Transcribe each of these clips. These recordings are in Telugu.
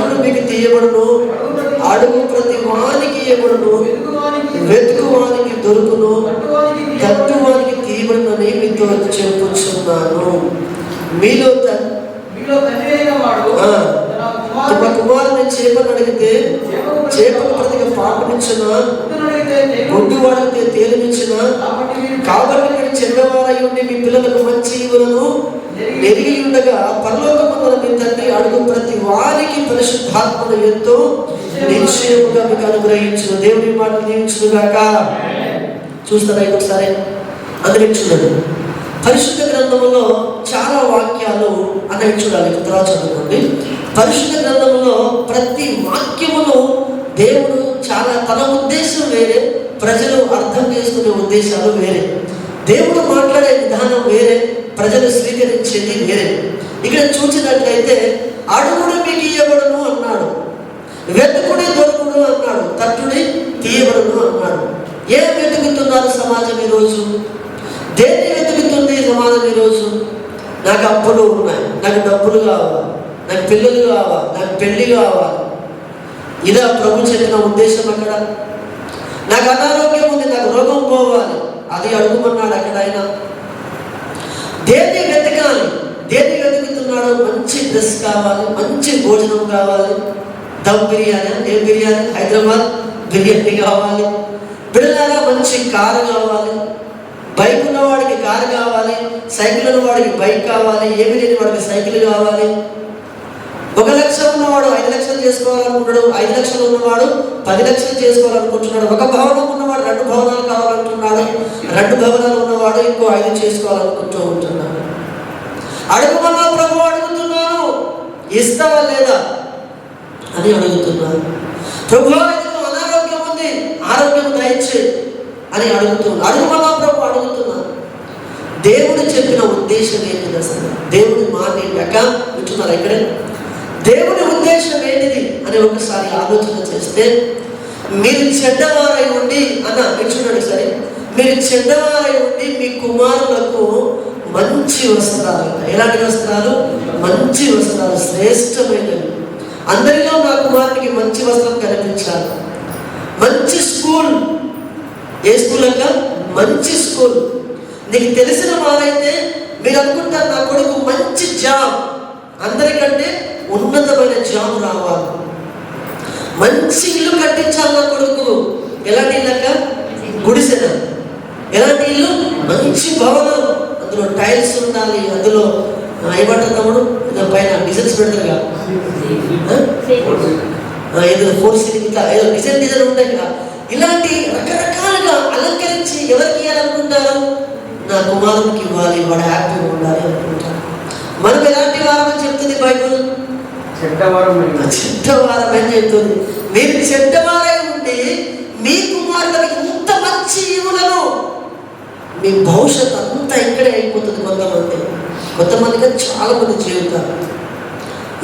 మీకు మీకు తీయబడును. అడుగు ప్రతి వానికి ఇయ్యబడును. వెతుకువానికి వెతుకు వానికి దొరుకును. తట్టు వానికి తీయబడునని మీతో చెప్పుచున్నాను. మీలో తమ కుమారుని చేపను అడిగితే చేపకు ప్రతిగా పాపమిచ్చిన వద్దని గుడ్డు వాడితే తేలిమిచ్చిన కాబట్టి మీరు చెడ్డవారై ఉండి మీ పిల్లలకు మంచి ఇవ్వలను. ఎరిగి ఉండగా పరలోకమందున మీ తండ్రి అడుగు ప్రతి వారికి పరిశుద్ధాత్మను ఎంతో నిశ్చయముగా మీకు అనుగ్రహించిన. దేవుని మాట దీవించుగాక చూస్తారా ఒకసారి అందరికి చూడండి. పరిశుద్ధ గ్రంథంలో చాలా వాక్యాలు అనేది చూడాలి. ఇక్కడ తర్వాత చదువుకోండి. పరిశుద్ధ గ్రంథంలో ప్రతి వాక్యమును దేవుడు చాలా తన ఉద్దేశం వేరే ప్రజలు అర్థం చేసుకునే ఉద్దేశాలు వేరే. దేవుడు మాట్లాడే విధానం వేరే ప్రజలు స్వీకరించేది వేరే ఇక్కడ చూసినట్లయితే అడుగుడు మీకు ఇయ్యబడును అన్నాడు. వెతుకుడి దొరుకుడు అన్నాడు. తట్టుడి తీయబడును అన్నాడు. ఏం వెతుకుతున్నారు సమాజం ఈరోజు? దేన్ని వెతుకుతుంది సమాజం ఈరోజు? నాకు అప్పులు ఉన్నాయి. నాకు డబ్బులు కావాలి. నాకు పిల్లలు కావాలి. నాకు పెళ్ళి కావాలి. ఇదా ప్రభు చెప్పిన ఉద్దేశం అక్కడ. నాకు అనారోగ్యం ఉంది. నాకు రోగం పోవాలి. అది అడుగుమన్నాడు అక్కడ ఆయన. దేన్ని వెతకాలి. దేన్ని వెతుకుతున్నాడు మంచి డ్రెస్ కావాలి మంచి భోజనం కావాలి. దమ్ బిర్యానీ ఏ బిర్యానీ? హైదరాబాద్ బిర్యానీ కావాలి. బిడ్డలాగా మంచి కారు కావాలి. బైక్ ఉన్నవాడికి కారు కావాలి సైకిల్ ఉన్నవాడికి బైక్ కావాలి ఏమి లేని వాడికి సైకిల్ కావాలి. ఒక లక్ష ఉన్నవాడు ఐదు లక్షలు చేసుకోవాలనుకుంటాడు ఐదు లక్షలు ఉన్నవాడు పది లక్షలు చేసుకోవాలనుకుంటున్నాడు. ఒక భవనం ఉన్నవాడు రెండు భవనాలు కావాలంటున్నాడు. రెండు భవనాలు ఉన్నవాడు ఇంకో ఐదు చేసుకోవాలనుకుంటూ ఉంటున్నాడు. అడుగుమన్నా ప్రభు అడుగుతున్నాను. ఇస్తావా లేదా? అని అడుగుతున్నాను ప్రభు అనారోగ్యం ఉంది. ఆరోగ్యం దయచే అని అడుగుతున్నాను అడుగుమన్నా ప్రభు అడుగుతున్నాను దేవుడు చెప్పిన ఉద్దేశం ఏంటి అసలు దేవుడి మాట ఏంటక వింటున్నారు ఇక్కడే? దేవుని ఉద్దేశం ఏంటిది అని ఒకసారి ఆలోచన చేస్తే మీరు చెడ్డవారై ఉండి అన్న మీరు చూడండి సరే మీరు చెడ్డవారై ఉండి మీ కుమారులకు మంచి వస్త్రాలు ఎలాంటి వస్త్రాలు? మంచి వస్త్రాలు శ్రేష్టమైనవి. అందరిలో నా కుమారునికి మంచి వస్త్రం కనిపించాలి. మంచి స్కూల్. ఏ స్కూల్ అక్క? మంచి స్కూల్. నీకు తెలిసిన వారైతే మీరు అనుకుంటారు నా కొడుకు మంచి జాబ్. అందరికంటే ఉన్నతమైన జాబ్ రావాలి. మంచి ఇల్లు కట్టించాలి నా కొడుకు. ఎలాంటి ఇల్లక గుడిసెన. ఎలాంటి ఇల్లు? మంచి భవనం. అందులో టైల్స్ ఉండాలి. అందులో ఏమంటారు తమ్ముడు? పైన డిజైన్స్ పెడతారు కదా ఏదో ఫోర్ సీలింగ్ ఇట్లా ఏదో డిజైన్ డిజైన్ ఉంటాయి కదా. ఇలాంటి రకరకాలుగా అలంకరించి ఎవరికి ఇవ్వాలనుకుంటారు? నా కుమారునికి ఇవ్వాలి. వాడు హ్యాపీగా ఉండాలి అనుకుంటారు. మనం ఎలాంటి వారమని చెప్తుంది బైబుల్? చెడ్డవారం అని చెప్తుంది. మీరు చెడ్డవారై ఉండి మీ కుమారులకు ఇంత మంచి ఈవులను మీ భవిష్యత్ అంతా ఇక్కడే అయిపోతుంది కొంతమంది కొంతమందిగా చాలా మంది జీవితాలు.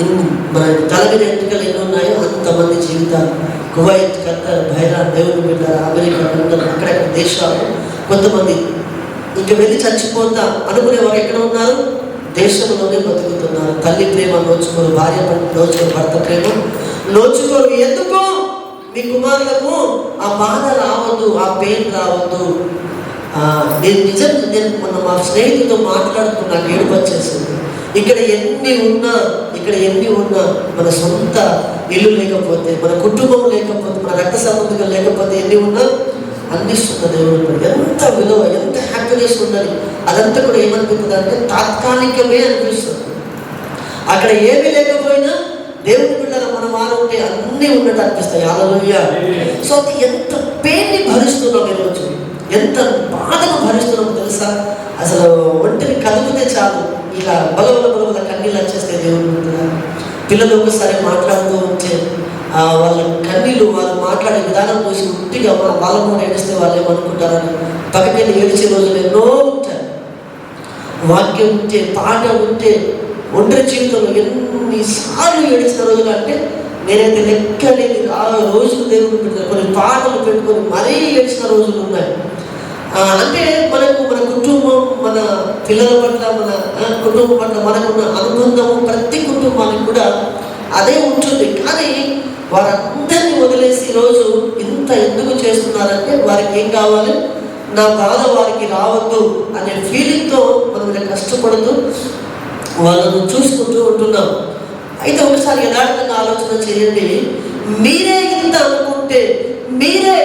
ఇన్- మన తల మీద ఎన్ని ఉన్నాయో అంతమంది జీవితాలు. కువైట్ ఖత్తర్ బైరాన్ దేవుని బిడ్డ అమెరికా లండన్ అక్కడక్కడ దేశాలు కొంతమంది ఇంకా వెళ్ళి చచ్చిపోతా. అనుకునే వారు ఎక్కడ ఉన్నారు? దేశంలోనే బతుకుతున్నారు. తల్లి ప్రేమ నోచుకోరు భార్య నోచుకోరు భర్త ప్రేమ నోచుకోరు ఎందుకు? మీ కుమారులకు ఆ బాధ రావద్దు ఆ పెయిన్ రావద్దు. నేను నిజం నేను మొన్న మా స్నేహితులతో మాట్లాడుతూ నాకు ఏడుపు వచ్చేసింది. ఇక్కడ ఎన్ని ఉన్నా ఇక్కడ ఎన్ని ఉన్నా మన సొంత ఇల్లు లేకపోతే మన కుటుంబం లేకపోతే మన రక్త సంబంధికం లేకపోతే ఎన్ని ఉన్నా అందిస్తున్న దేవుడు ఎంత విలువ ఎంత హ్యాపీనెస్ ఉన్నది. అదంతా కూడా ఏమనిపిస్తుంది అంటే తాత్కాలికమే అనిపిస్తుంది. అక్కడ ఏమీ లేకపోయినా దేవుని పిల్లల మన వారు ఉంటే అన్నీ ఉన్నట్టు అనిపిస్తాయి. అలలుయ్య సో అది ఎంత పెయిన్ని భరిస్తున్నాం ఈరోజు. ఎంత బాధను భరిస్తున్నాం తెలుసా? అసలు ఒంటిని కదిపితే చాలు. ఇలా బలవల బలవల కన్నీళ్ళు వచ్చేస్తాయి దేవుని పిల్లలు ఒకసారి మాట్లాడుతూ ఉంటే వాళ్ళ కన్నీళ్ళు వాళ్ళు మాట్లాడే విధానం చూసి ఉట్టిగా మన వాళ్ళ కూడా ఏడిస్తే వాళ్ళు ఏమనుకుంటారని పక్కకెళ్ళి ఏడిచే రోజులు ఎన్నో ఉంటాయి. వాక్యం ఉంటే పాట ఉంటే ఒంటరి జీవితంలో ఎన్నిసార్లు ఏడిచిన రోజులు అంటే నేనైతే లెక్కలేని ఆ రోజులు దేవుడు పెట్టిన కొన్ని పాటలు పెట్టుకొని మరీ ఏడిచిన రోజులు ఉన్నాయి. అంటే మనకు మన కుటుంబం మన పిల్లల పట్ల మన కుటుంబం పట్ల మనకున్న అనుబంధము ప్రతి కుటుంబానికి కూడా అదే ఉంటుంది. కానీ వారందరినీ వదిలేసి ఈరోజు ఇంత ఎందుకు చేస్తున్నారంటే వారికి ఏం కావాలి? నా బాధ వారికి రావద్దు అనే ఫీలింగ్తో మనం కష్టపడుతూ వాళ్ళను చూసుకుంటూ ఉంటున్నాం. అయితే ఒకసారి యథార్థంగా ఆలోచన చేయండి. మీరే ఇంత అనుకుంటే మీరే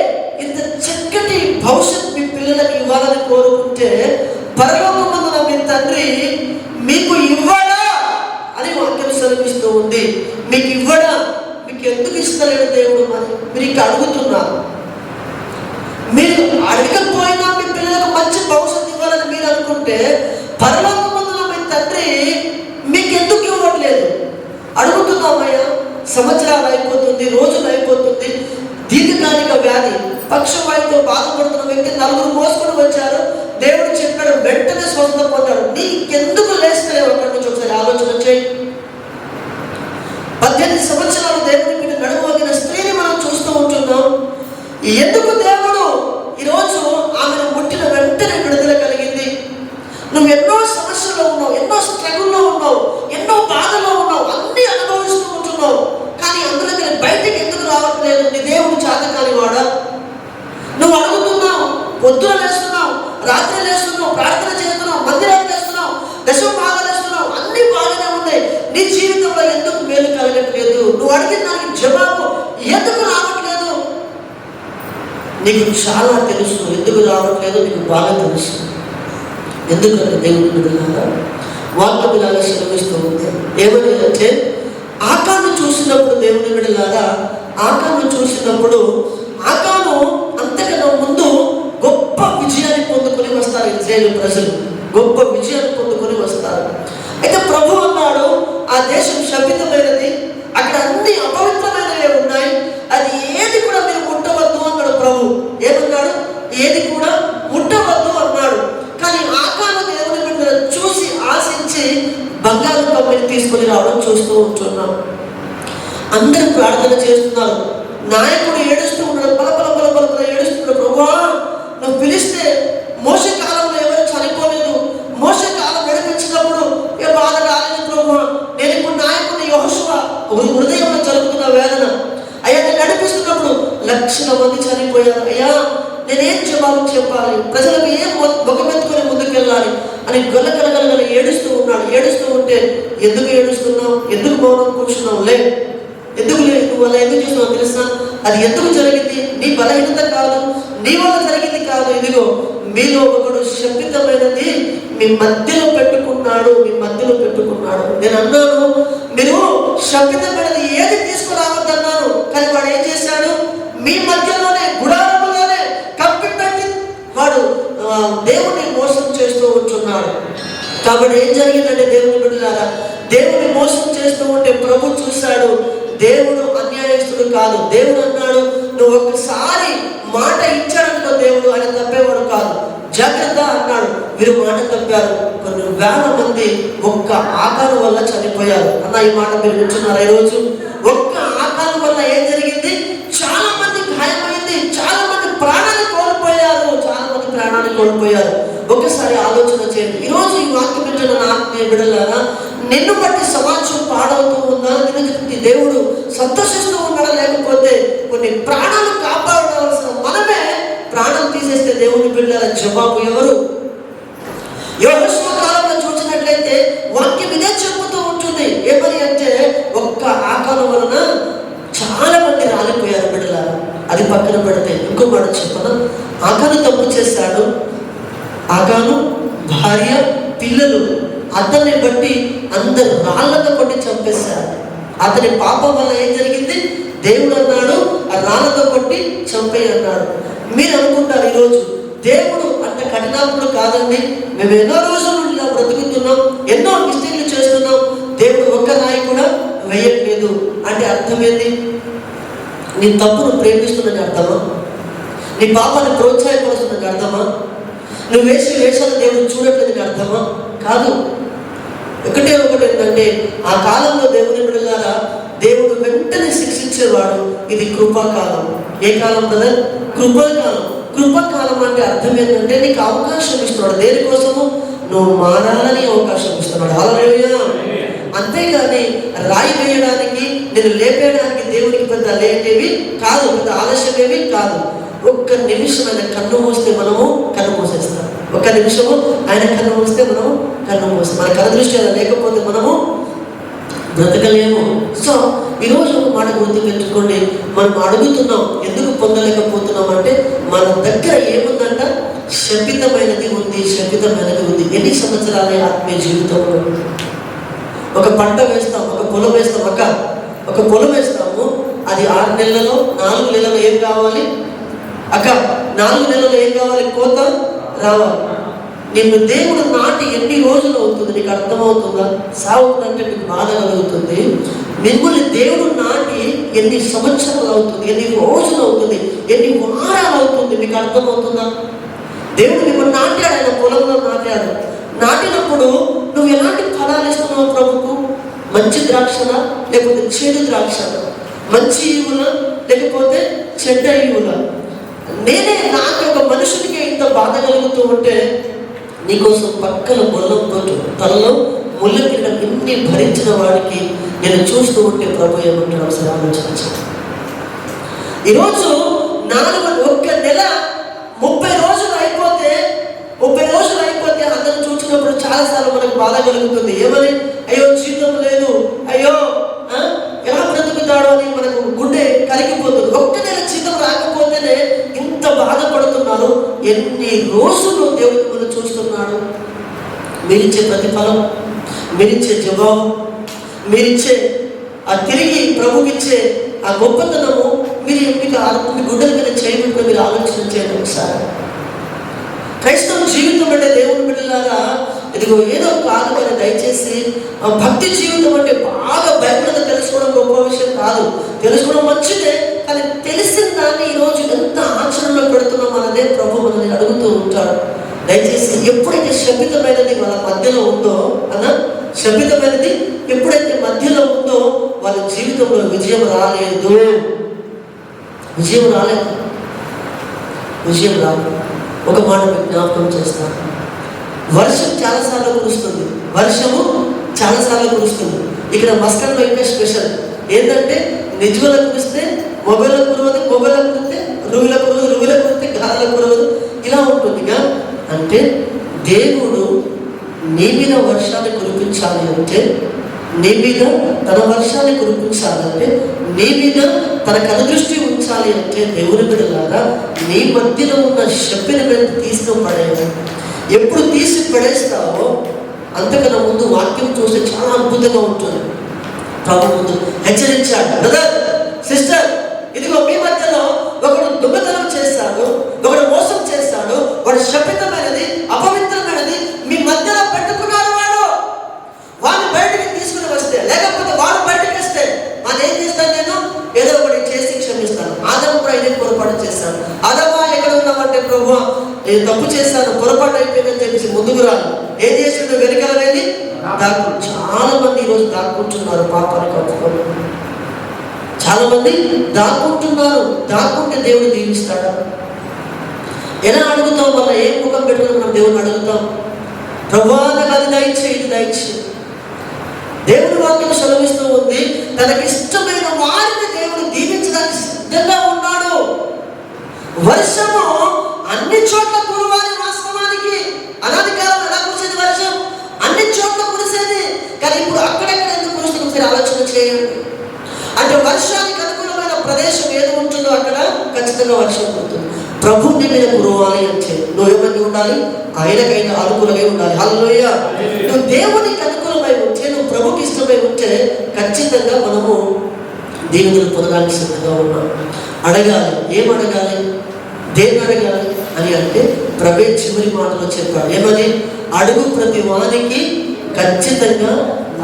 ఇంత చక్కటి భవిష్యత్ మీ పిల్లలకు ఇవ్వాలని కోరుకుంటే పరలోకమందున మీ తండ్రి మీకు ఇవ్వడా అని వాక్యం సెలవిస్తూ ఉంది. మీకు ఇవ్వడా? మీకు ఎందుకు ఇస్తలేడు దేవుడు మరి? మీరు ఇంకా అడుగుతున్నారు. మీరు అడగకపోయినా మీ పిల్లలకు మంచి భవిష్యత్తు ఇవ్వాలని మీరు అనుకుంటే పరలోకమందున మీ తండ్రి మీకు ఎందుకు ఇవ్వట్లేదు? అడుగుతున్నామయ్యా సంవత్సరాలు అయిపోతుంది రోజులు అయిపోతుంది దీర్ఘకాలిక వ్యాధి పక్షవాయుతో బాధపడుతున్న వ్యక్తి నలుగురు మోసుకొని వచ్చారు. దేవుడు చెప్పాడు వెంటనే స్వస్థ పొందాడు. నీకెందుకు లేస్తలేవు? అక్కడి నుంచి ఒకసారి ఆలోచన చేయి. పద్దెనిమిది సంవత్సరాలు దేవుని మీద నడుమోగిన స్త్రీని మనం చూస్తూ ఉంటున్నాం ఎందుకు దేవుడు ఈరోజు ఆమెను ముట్టిన వెంటనే విడుదల కలిగింది? నువ్వు ఎన్నో సమస్యల్లో ఉన్నావు ఎన్నో స్ట్రగుల్లో ఉన్నావు ఎన్నో బాధలో ఉన్నావు అన్ని అనుభవిస్తూ ఉంటున్నావు. కానీ అందులోకి బయటికి ఎందుకు రావట్లేదు? నీ దేవుడు చాతకాని వాడా? నువ్వు అడుగుతున్నావు పొద్దున లేస్తున్నావు రాత్రి లేస్తున్నావు ప్రార్థన చేస్తున్నావు మందిరాలు చేస్తున్నావు దశం భాగాలు వేస్తున్నావు అన్ని బాగానే ఉన్నాయి. నీ జీవితంలో ఎందుకు మేలు కలగట్లేదు? నువ్వు అడిగిన దానికి జవాబు ఎందుకు రావు నీకు చాలా తెలుసు. ఎందుకు రావట్లేదు? నీకు బాగా తెలుసు. ఎందుకంటే దేవుని బిడ్డలారా వాళ్ళ ఇలాగా శ్రమిస్తూ ఉంది ఏమని అంటే ఆకాను చూసినప్పుడు దేవుని బిడ్డలారా ఆకాను చూసినప్పుడు ఆకాను అంతకన్నా ముందు గొప్ప విజయాన్ని పొందుకొని వస్తారు ఇజ్రాయేల్ ప్రజలు. గొప్ప విజయాన్ని పొందుకొని వస్తారు. అయితే ప్రభు అన్నాడు ఆ దేశం శపితమైనది. అక్కడ అన్ని అపవిత్ర ఉన్నాయి అది ఏది కూడా మీరు ముట్టవద్దు అన్నాడు ప్రభు ఏమన్నాడు ఏది కూడా ముట్టవద్దు అన్నాడు కానీ ఆకాను దేవుని బిడ్డలు చూసి ఆశించి బంగారు కమ్మని తీసుకొని కూర్చున్నాం. అందరూ ప్రార్థన చేస్తున్నారు. నాయకుడు ఏడుస్తూ ఉన్నాడు పల పల పల పల ఏడుస్తున్నాడు. ప్రభువా నువ్వు పిలిస్తే మోస కాలంలో ఎవరు చనిపోలేదు. మోస కాలం నడిపించినప్పుడు ఏ బాధ రాలేదు ప్రభువా. నేను ఇప్పుడు నాయకుడు యహోశువ హృదయంలో జరుగుతున్న వేదన. అయ్యా నేను నడిపిస్తున్నప్పుడు లక్షల మంది చనిపోయారు. అయ్యా నేనేం జవాబు చెప్పాలి? ప్రజలకు ఏం బొగమెత్తుకొని ముందుకెళ్ళాలి? అని గొల్లగలగలగల ఏడుస్తూ ఉన్నాడు ఏడుస్తూ ఉంటే ఎందుకు ఏడుస్తున్నావు ఎందుకు మౌనం ఎందుకు లేదు నువ్వు అలా ఎందుకు చేస్తున్నావు తెలుసా? అది ఎందుకు జరిగింది? నీ బలహీనత కాదు. నీ వల్ల జరిగింది కాదు. ఇదిగో మీలో ఒకడు శపితమైనది మీ మధ్యలో పెట్టుకున్నాడు మీ మధ్యలో పెట్టుకున్నాడు. నేను అన్నాను మీరు శపితమైనది ఏది తీసుకురావద్దన్నాను కానీ వాడు ఏం చేశాడు? మీ మధ్యలోనే గుడారంలోనే కప్పి పెట్టి వాడు దేవుణ్ణి మోసం చేస్తూ ఉంటున్నాడు కాబట్టి ఏం జరిగిందంటే దేవుని బిడ్డలారా దేవుని మోసం చేస్తూ ఉంటే ప్రభు చూశాడు దేవుడు అన్యాయస్తుడు కాదు దేవుడు అన్నాడు నువ్వు ఒక్కసారి మాట ఇచ్చాడనుకో దేవుడు ఆయన తప్పేవాడు కాదు. జాగ్రత్త అన్నాడు. వీరు మాట తప్పారు. కొన్ని వేల మంది ఒక్క ఆకారం వల్ల చనిపోయారు. అన్న ఈ మాట మీరు వింటున్నారు ఈరోజు? ఒక్క ఆకారం వల్ల ఏం జరిగింది? చాలా మంది గాయమైంది చాలా మంది ప్రాణాలు కోల్పోయారు చాలా మంది ప్రాణాలు కోల్పోయారు. ఒకసారి ఆలోచన చేయండి. ఈరోజు ఈ వాక్యం వింటున్న నా ఆత్మీయ బిడ్డలారా నిన్ను బట్టి సమాజం పాడవుతూ ఉందా నిన్ను బట్టి దేవుడు సంతోషిస్తూ ఉన్నాడా. లేకపోతే కొన్ని ప్రాణాలు కాపాడవలసిన మనమే ప్రాణం తీసేస్తే దేవుని బిడ్డల జవాబు ఎవరు? యోగస్వ కాలంలో చూసినట్లయితే వాక్యం ఇదే చెబుతూ ఉంటుంది. ఏమని అంటే ఒక్క ఆకలి వలన చాలా మంది రాలిపోయారు బిడ్డల అది పక్కన పెడితే ఇంకో మాట చెప్పను? ఆకాను తప్పు చేశాడు. ఆకాను భార్య పిల్లలు అతన్ని బట్టి అందరు రాళ్ళతో కొట్టి చంపేశారు. అతని పాపం వల్ల ఏం జరిగింది? దేవుడు అన్నాడు ఆ రాళ్ళతో కొట్టి చంపేయి అన్నాడు. మీరు అనుకుంటారు ఈరోజు దేవుడు అంత కఠినాత్ముడు కాదండి. మేము ఎన్నో రోజులు ఇలా బ్రతుకుతున్నాం ఎన్నో మిస్టేక్లు చేస్తున్నాం. దేవుడు ఒక్క రాయి కూడా వేయట్లేదు. అంటే అర్థం ఏంది నీ తప్పును ప్రేమిస్తుందని అర్థమా? నీ పాపాన్ని ప్రోత్సాహపరుస్తుందని అర్థమా? నువ్వు వేసే వేషాలు దేవుడు చూడట్లేదని అర్థమా? కాదు. ఒకటే ఒకటి ఏంటంటే ఆ కాలంలో దేవుని బిడ్డలారా దేవుడు వెంటనే శిక్షించేవాడు ఇది కృపాకాలం. ఏ కాలం కదా కృపాకాలం. కృపాకాలం అంటే అర్థం ఏంటంటే నీకు అవకాశం ఇస్తున్నాడు. దేనికోసము నువ్వు మారాలని అవకాశం ఇస్తున్నాడు. అలా అంతేగాని రాయి వేయడానికి నేను లేపేయడానికి దేవునికి పెద్ద లేటేవి కాదు పెద్ద ఆలస్యమేవి కాదు. ఒక్క నిమిషం ఆయన కన్ను మూస్తే మనము కన్ను మూసేస్తాం. ఒక్క నిమిషము ఆయన కన్ను మూస్తే మనము కన్ను మూస్తాం. మన కన్ను దృష్టి లేకపోతే మనము బ్రతకలేము. సో ఈరోజు ఒక మాట గుర్తు పెట్టుకోండి. మనం అడుగుతున్నాం ఎందుకు పొందలేకపోతున్నాం అంటే మన దగ్గర ఏముందంట? శపితమైనది ఉంది శపితమైనది ఉంది. ఎన్ని సంవత్సరాలే ఆత్మీయ జీవితంలో? ఒక పంట వేస్తాం ఒక పొలం వేస్తాం ఒక ఒక పొలం వేస్తాము అది ఆరు నెలలలో నాలుగు నెలలు ఏం కావాలి? అక్క నాలుగు నెలలు ఏం కావాలి? కోత? రావాలి నిన్ను దేవుడు నాటి ఎన్ని రోజులు అవుతుంది? నీకు అర్థమవుతుందా? సాగుతుందంటే నీకు బాధ కలుగుతుంది. మిమ్మల్ని దేవుడు నాటి ఎన్ని సంవత్సరాలు అవుతుంది? ఎన్ని రోజులు అవుతుంది? ఎన్ని వారాలు అవుతుంది? మీకు అర్థమవుతుందా? దేవుడు మిమ్మల్ని నాటాడు ఆయన పొలంలో నాటాడు. నాటినప్పుడు నువ్వు ఎలాంటి ఫలాలు ఇస్తున్నావు ప్రభుకు మంచి ద్రాక్షన? లేకపోతే చెడు ద్రాక్షన? మంచి ఈవుల లేకపోతే చెడ్డ ఈవుల నేనే నాకు ఒక మనుషునికి ఇంత బాధ కలుగుతూ ఉంటే నీకోసం పక్కన ముళ్ళతో తనలో ముళ్ళ కింద ఇన్ని భరించిన వాడికి నేను చూస్తూ ఉంటే ప్రభు ఏమంటాడు ఒకసారి ఆలోచించాను ఈరోజు నాలుగు ఒక్క నెల ముప్పై రోజులు అయిపోతే ముప్పై రోజులు అయిపోతే అందరం చూసినప్పుడు చాలాసార్లు మనకు బాధ కలుగుతుంది. ఏమని? అయ్యో జీతం లేదు. అయ్యో ఆ, అని మనకు గుండె కలిగిపోతుంది. ఒక్క నెల జీతం రాకపోతేనే ఇంత బాధపడుతున్నారు ఎన్ని రోజులు దేవుడు మనం చూస్తున్నాడు? మీరిచ్చే ప్రతిఫలం మీరిచ్చే జవాబు మీరిచ్చే ఆ తిరిగి ప్రభుకిచ్చే ఆ గొప్పతనము మీరు మీకు మీ గుడ్డల మీద చేయకుండా మీరు ఆలోచన చేయండి ఒకసారి. క్రైస్తవ జీవితం అంటే దేవుని బిడ్డలాగా ఇదిగో ఏదో కాదు కదా దయచేసి ఆ భక్తి జీవితం అంటే బాగా బైబిల్గా తెలుసుకోవడం గొప్ప విషయం కాదు. తెలుసుకోవడం మంచిదే కానీ తెలిసిన దాన్ని ఈరోజు ఎంత ఆచరణలో పెడుతున్నాం అన్నదే ప్రభు మనల్ని అడుగుతూ ఉంటాడు. దయచేసి ఎప్పుడైతే శపితమైనది వాళ్ళ మధ్యలో ఉందో అన్న? శపితమైనది ఎప్పుడైతే మధ్యలో ఉందో వాళ్ళ జీవితంలో విజయం రాలేదు. విజయం రాలేదు. విజయం రాలేదు. ఒక మాట జ్ఞాపకం చేస్తాను వర్షం చాలాసార్లు కురుస్తుంది. వర్షము చాలాసార్లు కురుస్తుంది. ఇక్కడ మస్కట్లో వైపే స్పెషల్. ఏంటంటే నిజువల కురిస్తే మొబైల్లో కురవదు మొబైల్ కురితే రువుల కురవదు రువిల కురితే గాలిలో కురవదు. ఇలా ఉంటుందిగా అంటే దేవుడు నీ మీద వర్షాన్ని కురిపించాలి అంటే నీ మీద తన వర్షాన్ని కురిపించాలంటే నీ మీద తన కనుదృష్టి ఉంచాలి అంటే దేవుని బిడ్డలారా నీ మధ్యలో ఉన్న శక్తిని మీద తీసుకుపడేది ఎప్పుడు తీసి పడేస్తావో అంతకన్నా ముందు వాక్యం చూస్తే చాలా అద్భుతంగా ఉంటుంది. ప్రభు ముందు హెచ్చరించాడు. బ్రదర్ సిస్టర్ ఇదిగో మీ మధ్యలో ఒకడు దొంగతనం చేస్తాడు ఒకడు మోసం చేస్తాడు వాడు శపితమైనది అపవిత్ర మీ మధ్యలో పెట్టుకున్నాడు వాడు వాడిని బయటికి తీసుకుని వస్తే లేకపోతే వాడు బయటికి వస్తే వాడు ఏం చేస్తాను నేను ఏదో ఒకటి చేసి క్షమిస్తాను ఆదము కూడా ఇదే పొరపాటు చేస్తాను ఆదమా ఎక్కడ ఉన్నామంటే ప్రభు నేను తప్పు చేశాను పొరపాటు అయిపోయిందని చెప్పేసి ముందుకు రాను ఏం చేసిండు వెనకాల వెళ్ళి దాక్కు చాలా మంది ఈరోజు దాక్కుంటున్నారు పాపాన్ని కప్పుకొని చాలా మంది దాక్కుంటున్నారు దాక్కుంటే దేవుడు దీవిస్తాడా? ఎలా అడుగుతాం వల్ల ఏ ముఖం పెట్టుకుని మనం దేవుని అడుగుతాం? ప్రభా నాకు అది దయచే ఇది దయచే దేవుడి వాక్యం సెలవిస్తూ ఉంది తనకి ఇష్టమైన వారిని దేవుడు దీవించడానికి సిద్ధంగా ఉన్నాడు. వర్షము అన్ని చోట్ల కురవాలి వాస్తవానికి అనాది కాలం ఎలా కురిసేది వర్షం అన్ని చోట్ల కురిసేది కానీ ఇప్పుడు అక్కడెక్కడ ఎందుకు కురుస్తుంది ఒకసారి ఆలోచన చేయండి అంటే వర్షానికి అనుకూలమైన ప్రదేశం ఏది ఉంటుందో అక్కడ ఖచ్చితంగా వర్షం పడుతుంది ప్రభు నీ మీద కురవాలి అంటే నువ్వు ఏమని ఉండాలి? ఆయనకైనా అనుకూలమై ఉండాలి. హల్లెలూయ. నువ్వు దేవునికి అనుకూలమై ఉంటే నువ్వు ప్రభుకి ఇష్టమై ఉంటే ఖచ్చితంగా మనము దేవుని పొందడానికి సిద్ధంగా ఉన్నాం. అడగాలి. ఏం అడగాలి? దేన్ని అడగాలి? అని అంటే ప్రభే చివరి మాటలో చెప్పాడు. ఏమని అడుగు ప్రతి వానికి ఖచ్చితంగా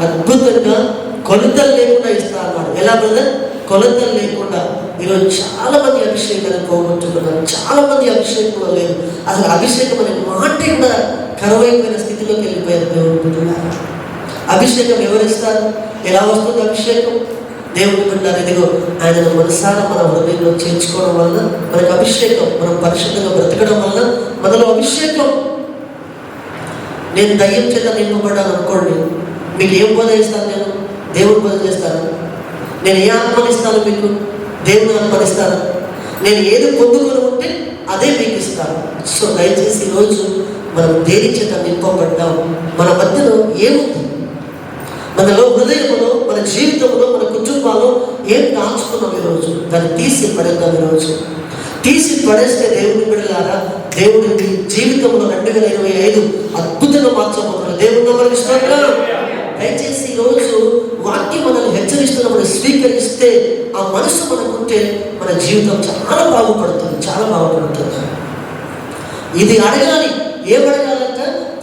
అద్భుతంగా కొలతలు లేకుండా ఇస్తా అన్నాడు. ఎలా బ్రదర్ కొలతలు లేకుండా. ఈరోజు చాలామంది అభిషేకాలు అభిషేకాన్ని పోగొట్టుకున్నారు. చాలామంది అభిషేకంలో లేరు అసలు అభిషేకం అనే మాటే కూడా కరువైపోయిన స్థితిలోకి వెళ్ళిపోయారు దేవుడుకుంటున్నారు అభిషేకం ఎవరిస్తారు? ఎలా వస్తుంది అభిషేకం? దేవుడు బిడ్డలు ఇదిగో ఆయన మనసారా మన హృదయంలో చేర్చుకోవడం వలన మనకు అభిషేకం మనం పరిశుద్ధంగా బ్రతకడం వలన మనలో అభిషేకం. నేను దయ్యం చేత నింపబడ్డాను అనుకోండి మీకు ఏం బోధ చేస్తాను నేను? దేవుడు బోధ చేస్తాను నేను ఏ ఆత్మనిస్తాను మీకు? దేవుని అర్పణిస్తారు నేను ఏది పొందుకొని ఉంటే అదే మీకు ఇస్తాను. సో దయచేసి ఈరోజు మనం దేని చేత నింపబడ్డాం? మన మధ్యలో ఏముంది? మనలో హృదయంలో మన జీవితంలో మన కుటుంబాల్లో ఏం దాచుకున్నాం ఈరోజు? దాన్ని తీసి పడేద్దాం ఈరోజు. తీసి పడేస్తే దేవుని బిడ్డలారా దేవుడి జీవితంలో రెండు వేల ఇరవై ఐదు అద్భుతంగా మార్చబోతున్నారు దేవుడు మనకి దయచేసి ఈరోజు వాక్యం మనల్ని హెచ్చరిస్తున్నప్పుడు స్వీకరిస్తే ఆ మనసు మనకుంటే మన జీవితం చాలా బాగుపడుతుంది చాలా బాగుపడుతుంది. ఇది అడగాలి. ఏం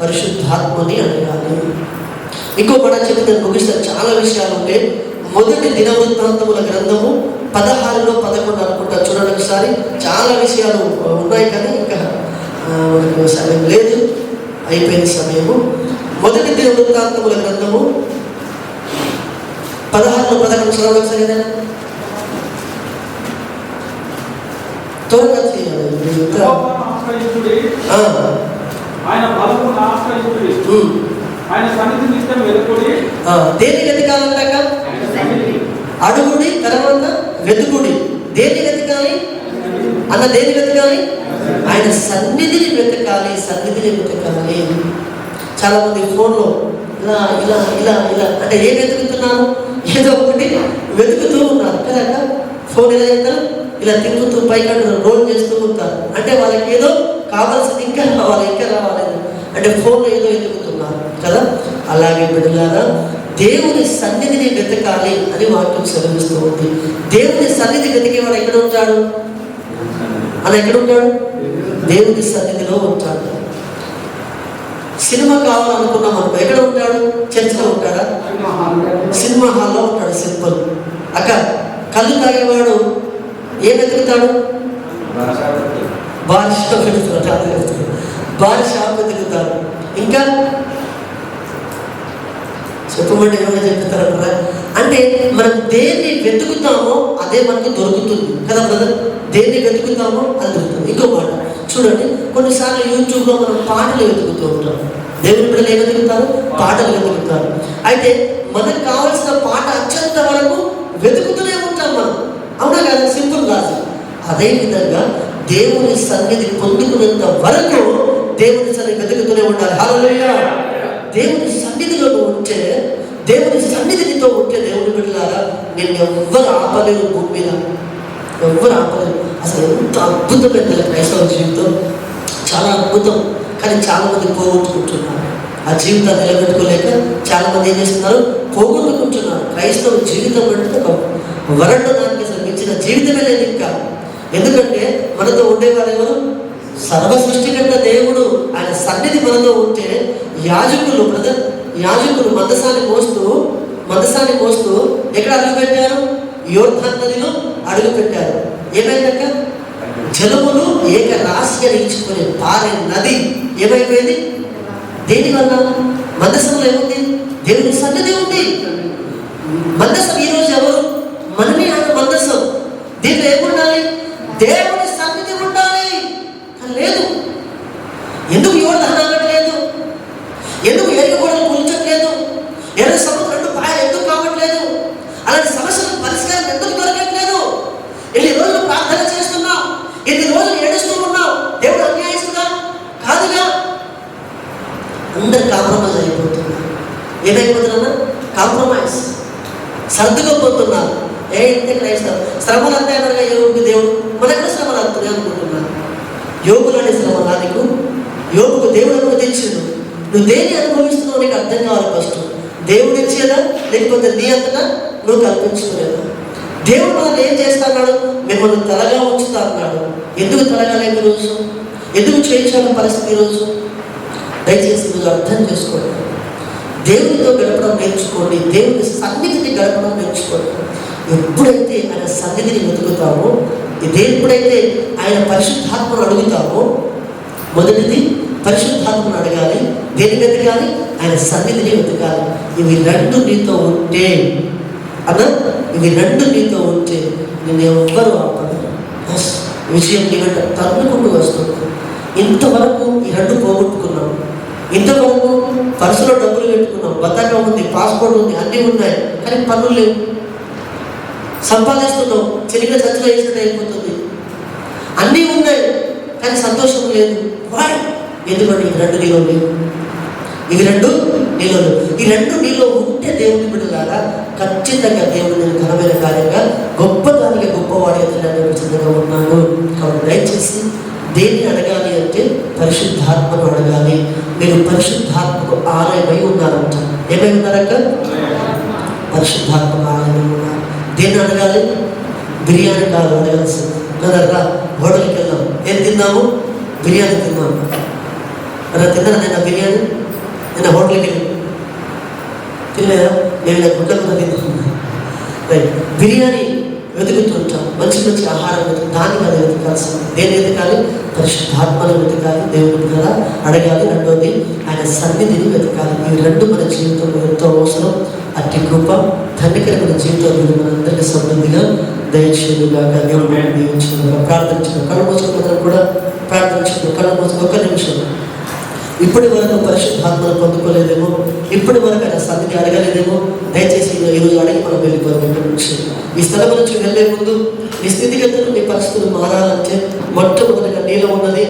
పరిశుద్ధాత్మని అడగాలి. ఇంకో మాట చెప్తే ముగిస్తాను చాలా విషయాలు ఉంటే మొదటి దినవృత్తాంతముల గ్రంథము పదహారులో పదకొండు అనుకుంటా. చూడండి ఒకసారి. చాలా విషయాలు ఉన్నాయి కానీ ఇంకా సమయం లేదు. అయిపోయిన సమయము. మొదటి దినవృత్తాంతముల గ్రంథము. పదహారులో పదకొండు చదవండి ఏదైనా. త్వరగా చేయాలి. ఆయన బలమును ఆశ్రయించుడి. ఆయన సన్నిధి నిత్యం ఆ, దేని వెతకాలంటాక అడుగుడి తర్వాత వెతుకుడి. దేని వెతకాలి అన్న దేని వెతకాలి ఆయన సన్నిధిని వెతకాలి సన్నిధిని వెతకాలి. చాలా మంది ఫోన్లో ఇలా ఇలా ఇలా ఇలా అంటే ఏం వెతుకుతున్నాను ఏదో ఒకటి వెతుకుతూ ఉన్నారు కదా ఫోన్ ఎలా చేస్తారు? ఇలా తిరుగుతూ పైకి రోల్ చేస్తూ ఉంటారు. అంటే వాళ్ళకి ఏదో కావాల్సింది ఇంకా రావాలి ఇంకా రావాలి అంటే ఫోన్లో ఏదో వెతుకుతున్నారు. కదా? అలాగే బిడ్డలారా దేవుని సన్నిధిని వెతకాలి అని వాక్యం సెలవిస్తూ ఉంది. దేవుని సన్నిధి వెతికేవాడు ఎక్కడ ఉంటాడు? అలా ఎక్కడ ఉంటాడు? దేవుని సన్నిధిలో ఉంటాడు. సినిమా కావాలనుకున్నాం అనుకో ఎక్కడ ఉంటాడు? చర్చిలో ఉంటాడా? సినిమా హాల్లో ఉంటాడు సింపుల్. అక్క కళ్ళు తాగేవాడు ఏం వెతుకుతాడు? బార్ షాప్ వెతుకుతాడు. బార్ షాప్ వెతుకుతాడు. ఇంకా? చెప్పమంటే ఏమైనా చెప్తారా అంటే మనం దేన్ని వెతుకుతామో అదే మనకు దొరుకుతుంది. కదా బ్రదర్? దేన్ని వెతుకుతామో అది దొరుకుతుంది. ఇంకో మాట. చూడండి కొన్నిసార్లు యూట్యూబ్లో మనం పాటలు వెతుకుతూ ఉంటాం. దేవుని బిడ్డలు ఏం వెతుకుతారు? పాటలు వెతుకుతారు. అయితే మనకు కావాల్సిన పాట అత్యంత వరకు వెతుకుతూనే ఉంటాం మనం. అవునా కదా? సింపుల్ కాదు. అదే విధంగా దేవుని సన్నిధి పొందుకునేంత వరకు దేవుని సన్నిధి వెతుకుతూనే ఉండాలి. హలో దేవుని సన్నిధిలో ఉంటే దేవుని సన్నిధితో ఉంటే దేవుని బిడ్డలారా నేను ఎవ్వరు ఆపలేరు భూమి మీద. ఎవ్వరు ఆపలేరు. అసలు ఎంత అద్భుతమైన క్రైస్తవ జీవితం. చాలా అద్భుతం. కానీ చాలామంది పోగొట్టుకుంటున్నారు. ఆ జీవితాన్ని నిలబెట్టుకోలేక చాలామంది ఏం చేస్తున్నారు? పోగొట్టుకుంటున్నారు. క్రైస్తవ జీవితం అంటే ఒక వరణ దానికి అసలు మించిన జీవితమే లేదు ఇంకా. ఎందుకంటే మనతో ఉండేవారు ఎవరు? సర్వ సృష్టికర్త దేవుడు ఆయన సన్నిధి మనతో ఉంటే యాజకులు బ్రదర్ యాజకులు మందసాన్ని మోస్తూ మందసాన్ని మోస్తూ ఎక్కడ అడుగు పెట్టారు? యోర్ధాన్ నదిలో అడుగు పెట్టారు. ఏమైందక్క? జలములు ఏక రాశిగా నిలిచిపోయి పారే నది ఏమైపోయింది? దేనివల్ల మందసంలో ఏముంది? దేవుని సన్నిధి ఉంది. మందసం ఈరోజు ఎవరు? మనమే ఆయన మందసం. దీంట్లో ఏముండాలి? దేవుని సన్నిధి లేదు. ఎందుకు ఎవరు అనట్లేదు ఎందుకు ఎరుగు గోడలు కూల్చట్లేదు? ఎర్ర సముద్రం రెండు పాయలు ఎందుకు కావట్లేదు? అలాంటి సమస్యలకు పరిష్కారం ఎందుకు దొరకట్లేదు? ఎన్ని రోజులు ప్రార్థన చేస్తున్నావు ఎన్ని రోజులు ఏడుస్తూ ఉన్నాం. దేవుడు అన్యాయిస్తున్నా కాదుగా. అందరు కాంప్రమైజ్ అయిపోతున్నారు. ఏమైపోతున్నా కాంప్రమైజ్ సర్దుకోపోతున్నారు. ఏ ఇంతే క్రైస్తవం శ్రమలు అంతా ఎవరిగా యోగుకి దేవుడు? మనకు శ్రమలు అంతున్నాయి యోగులు యోగులని శ్రమ నా నీకు? యోగుకు దేవుడు అనుమతించాడు నువ్వు దేన్ని అనుభవిస్తున్నావు నీకు అర్థం కావాలి ఫస్ట్ దేవుడు ఇచ్చేదా? లేకపోతే నీ అంతటా నువ్వు కల్పించుకోలేదా? దేవుడు మనల్ని ఏం చేస్తాడు మిమ్మల్ని తలగా ఉంచుతా అన్నాడు. ఎందుకు తలగా లేని రోజు? ఎందుకు చేయించాలని పరిస్థితి ఈరోజు దయచేసి మీరు అర్థం చేసుకోండి. దేవునితో గడపడం నేర్చుకోండి. దేవుడి సన్నిధిని గడపడం నేర్చుకోండి. ఎప్పుడైతే ఆయన సన్నిధిని వెతుకుతామో ఇదే ఎప్పుడైతే ఆయన పరిశుద్ధాత్మను అడుగుతామో మొదటిది పరిశుద్ధాత్మను అడగాలి దేని వెతకాలి ఆయన సన్నిధిని వెతకాలి. ఇవి రెండు నీతో ఉంటే అన్న ఇవి రెండు నీతో ఉంటే నేను ఎవ్వరూ ఆపదు ఎస్, విషయం నీ వెంట వస్తుంది. ఇంతవరకు ఈ రెండు పోగొట్టుకున్నాం. ఇంతవరకు పర్సులో డబ్బులు పెట్టుకున్నాం. బతకం ఉంది పాస్పోర్ట్ ఉంది అన్నీ ఉన్నాయి కానీ పనులు లేవు. సంపాదిస్తున్నాం చెరిగిన చచ్చిన వేసినట్టు అయిపోతుంది. అన్నీ ఉన్నాయి కానీ సంతోషం లేదు. వాయ్ ఎందుకంటే ఈ రెండు నీలో లేవు. ఇవి రెండు నీలో. ఈ రెండు నీలో ఉంటే దేవుని బిడ్డలారా ఖచ్చితంగా దేవుడు నేను ఘనమైన కార్యంగా గొప్ప దానికి గొప్పవాడే నేను సిద్ధంగా ఉన్నాను. కాబట్టి దయచేసి దేన్ని అడగాలి అంటే పరిశుద్ధాత్మను అడగాలి. మీరు పరిశుద్ధాత్మకు ఆలయమై ఉన్నారంట. ఏమై ఉన్నారక్క? పరిశుద్ధాత్మ ఆలయమై ఉన్నారు దేన్ని అడగాలి బిర్యానీ కాదు అడగాల్సింది కదరా హోటల్కి వెళ్దాం ఏం తిన్నాము బిర్యానీ తిన్నాము అలా తిన్నాను నేను బిర్యానీ నేను హోటల్కి వెళ్ళి తినలేదా నేను ఇలా గుడ్డ కూడా తిన్నాను రైట్ బిర్యానీ వెతుకుతుంటాం మంచి మంచి ఆహారం వెతుకు దాన్ని అది వెతకాల్సి దేని వెతకాలి పరిశుద్ధాత్మను వెతకాలి. దేవుని కదా అడగాలి రెండోది ఆయన సన్నిధిని వెతకాలి. ఈ రెండు మన జీవితంలో ఎంతో అవసరం. అట్టి కృప తండ్రికి మన జీవితంలో మనందరికీ సమృద్ధిగా దయచేయుగా దేవుడు దీవించిన ప్రార్థించిన కళ్ళు మోసుకున్న కూడా ప్రార్థించిన కళ్ళు మోసుకు ఒక నిమిషం. ఇప్పటి వరకు పరిశుద్ధాత్మను పొందుకోలేదేమో ఇప్పటి వరకు ఆయన సన్నిధి అడగలేదేమో దయచేసి ఈరోజు అడిగి మనం వెళ్ళిపోదాం ఈ స్థలం నుంచి వెళ్ళే ముందు ఈ స్థితిగతులు మీ పరిస్థితులు మారాలంటే మొట్టమొదటిగా నీలో ఉన్నది